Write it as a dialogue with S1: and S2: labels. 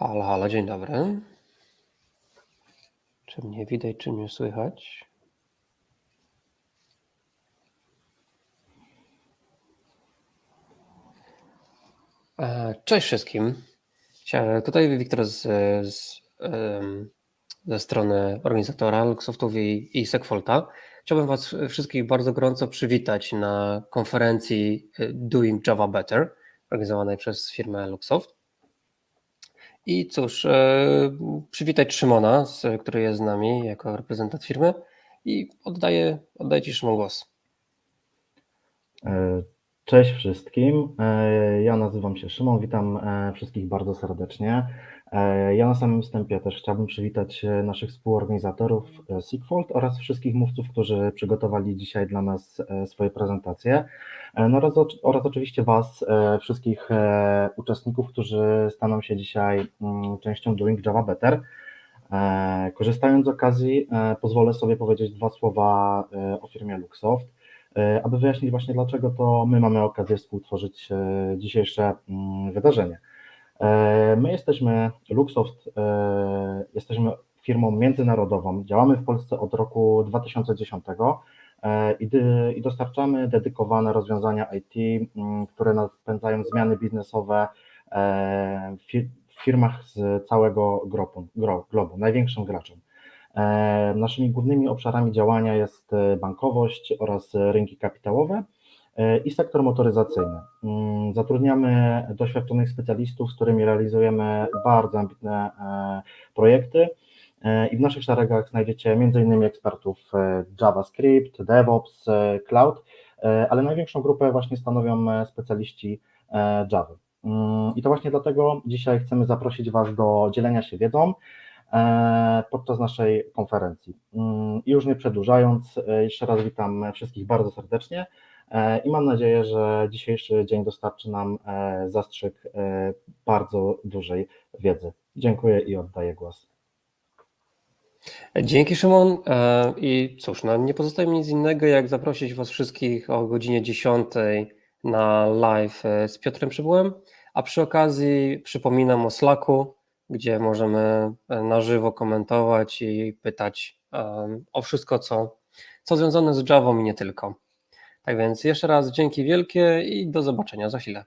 S1: Halo, halo, dzień dobry. Czy mnie widać, czy mnie słychać? E, Cześć wszystkim. Tutaj Wiktor z, z, ze strony organizatora Luxoftów i, Segfolta. Chciałbym Was wszystkich bardzo gorąco przywitać na konferencji e, Doing Java Better, organizowanej przez firmę Luxoft. I cóż, e, przywitać Szymona, który jest z nami jako reprezentant firmy i oddaję, oddaję Ci Szymon głos.
S2: Cześć wszystkim. E, Ja nazywam się Szymon, witam e, wszystkich bardzo serdecznie. E, Ja na samym wstępie też chciałbym przywitać naszych współorganizatorów Sigfold oraz wszystkich mówców, którzy przygotowali dzisiaj dla nas swoje prezentacje. No oraz, oraz oczywiście Was, wszystkich uczestników, którzy staną się dzisiaj mm, częścią Doing Java Better. Korzystając z okazji, pozwolę sobie powiedzieć dwa słowa o firmie Luxoft. E, aby wyjaśnić właśnie dlaczego to my mamy okazję współtworzyć e, dzisiejsze mm, wydarzenie. E, My jesteśmy Luxoft, jesteśmy firmą międzynarodową, działamy w Polsce od roku 2010 e, i dostarczamy dedykowane rozwiązania IT, mm, które napędzają zmiany biznesowe w fir- w firmach z całego globu największym graczem. E, Naszymi głównymi obszarami działania jest e, bankowość oraz rynki kapitałowe e, i sektor motoryzacyjny. Mm, Zatrudniamy doświadczonych specjalistów, z którymi realizujemy bardzo ambitne projekty i w naszych szeregach znajdziecie m.in. ekspertów JavaScript, DevOps, Cloud, ale największą grupę właśnie stanowią specjaliści Java. Mm, I to właśnie dlatego dzisiaj chcemy zaprosić Was do dzielenia się wiedzą, podczas naszej konferencji. Mm, I już nie przedłużając, e, jeszcze raz witam wszystkich bardzo serdecznie e, i mam nadzieję, że dzisiejszy dzień dostarczy nam e, zastrzyk e, bardzo dużej wiedzy. Dziękuję i oddaję głos.
S1: Dzięki Szymon. E, I cóż, no nie pozostaje mi nic innego, jak zaprosić Was wszystkich o godzinie 10 na live e, z Piotrem Przybyłem, a przy okazji przypominam o Slacku, gdzie możemy e, na żywo komentować i pytać e, o wszystko, co, co związane z Javą i nie tylko. Tak więc jeszcze raz dzięki wielkie i do zobaczenia za chwilę.